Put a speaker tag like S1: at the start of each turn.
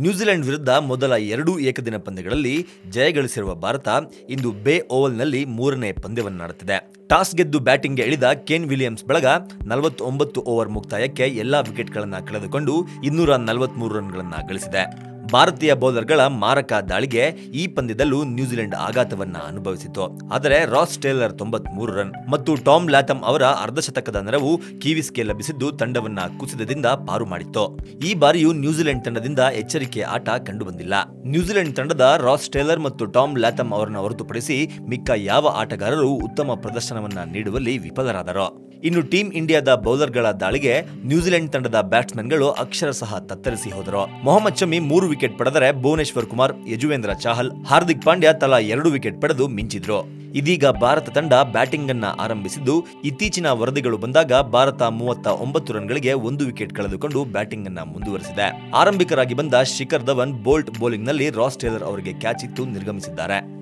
S1: New Zealand ವಿರುದ್ಧ ಮೊದಲ ಎರಡೂ ಏಕದಿನ ಪಂದ್ಯಗಳಲ್ಲಿ ಜಯಗಳಿಸಿರುವ ಭಾರತ ಇಂದು ಬೇ ಓವಲ್ನಲ್ಲಿ ಮೂರನೇ ಪಂದ್ಯವನ್ನಾಡುತ್ತಿದೆ. ಟಾಸ್ ಗೆದ್ದು ಬ್ಯಾಟಿಂಗ್ಗೆ ಇಳಿದ ಕೇನ್ ವಿಲಿಯಮ್ಸ್ ಬಳಗ ನಲವತ್ತೊಂಬತ್ತು ಓವರ್ ಮುಕ್ತಾಯಕ್ಕೆ ಎಲ್ಲಾ ವಿಕೆಟ್ಗಳನ್ನು ಕಳೆದುಕೊಂಡು ಇನ್ನೂರ ನಲವತ್ಮೂರು ರನ್ಗಳನ್ನು ಗಳಿಸಿದೆ. ಭಾರತೀಯ ಬೌಲರ್ಗಳ ಮಾರಕ ದಾಳಿಗೆ ಈ ಪಂದ್ಯದಲ್ಲೂ ನ್ಯೂಜಿಲೆಂಡ್ ಆಘಾತವನ್ನ ಅನುಭವಿಸಿತು ಆದರೆ ರಾಸ್ ಟೇಲರ್ ತೊಂಬತ್ಮೂರು ರನ್ ಮತ್ತು ಟಾಮ್ ಲ್ಯಾಥಮ್ ಅವರ ಅರ್ಧಶತಕದ ನೆರವು ಕಿವಿಸ್ಗೆ ಲಭಿಸಿದ್ದು ತಂಡವನ್ನ ಕುಸಿತದಿಂದ ಪಾರು ಮಾಡಿತ್ತು. ಈ ಬಾರಿಯೂ ನ್ಯೂಜಿಲೆಂಡ್ ತಂಡದಿಂದ ಎಚ್ಚರಿಕೆ ಆಟ ಕಂಡುಬಂದಿಲ್ಲ. ನ್ಯೂಜಿಲೆಂಡ್ ತಂಡದ ರಾಸ್ ಟೇಲರ್ ಮತ್ತು ಟಾಮ್ ಲ್ಯಾಥಮ್ ಅವರನ್ನು ಹೊರತುಪಡಿಸಿ ಮಿಕ್ಕ ಯಾವ ಆಟಗಾರರು ಉತ್ತಮ ಪ್ರದರ್ಶನವನ್ನ ನೀಡುವಲ್ಲಿ ವಿಫಲರಾದರು? ಇನ್ನು ಟೀಂ ಇಂಡಿಯಾದ ಬೌಲರ್ಗಳ ದಾಳಿಗೆ ನ್ಯೂಜಿಲೆಂಡ್ ತಂಡದ ಬ್ಯಾಟ್ಸ್ಮನ್ಗಳು ಅಕ್ಷರಶಃ ತತ್ತರಿಸಿ ಹೋದರು. ಮೊಹಮ್ಮದ್ ಶಮಿ ಮೂರು ವಿಕೆಟ್ ಪಡೆದರೆ ಭುವನೇಶ್ವರ್ ಕುಮಾರ್, ಯಜುವೇಂದ್ರ ಚಾಹಲ್, ಹಾರ್ದಿಕ್ ಪಾಂಡ್ಯ ತಲಾ ಎರಡು ವಿಕೆಟ್ ಪಡೆದು ಮಿಂಚಿದ್ರು. ಇದೀಗ ಭಾರತ ತಂಡ ಬ್ಯಾಟಿಂಗ್ ಅನ್ನ ಆರಂಭಿಸಿದ್ದು, ಇತ್ತೀಚಿನ ವರದಿಗಳು ಬಂದಾಗ ಭಾರತ ಮೂವತ್ತ ಒಂಬತ್ತು ರನ್ಗಳಿಗೆ ಒಂದು ವಿಕೆಟ್ ಕಳೆದುಕೊಂಡು ಬ್ಯಾಟಿಂಗ್ ಅನ್ನ ಮುಂದುವರೆಸಿದೆ. ಆರಂಭಿಕರಾಗಿ ಬಂದ ಶಿಖರ್ ಧವನ್ ಬೋಲ್ಟ್ ಬೌಲಿಂಗ್ನಲ್ಲಿ ರಾಸ್ ಟೇಲರ್ ಅವರಿಗೆ ಕ್ಯಾಚ್ ಇತ್ತು, ನಿರ್ಗಮಿಸಿದ್ದಾರೆ.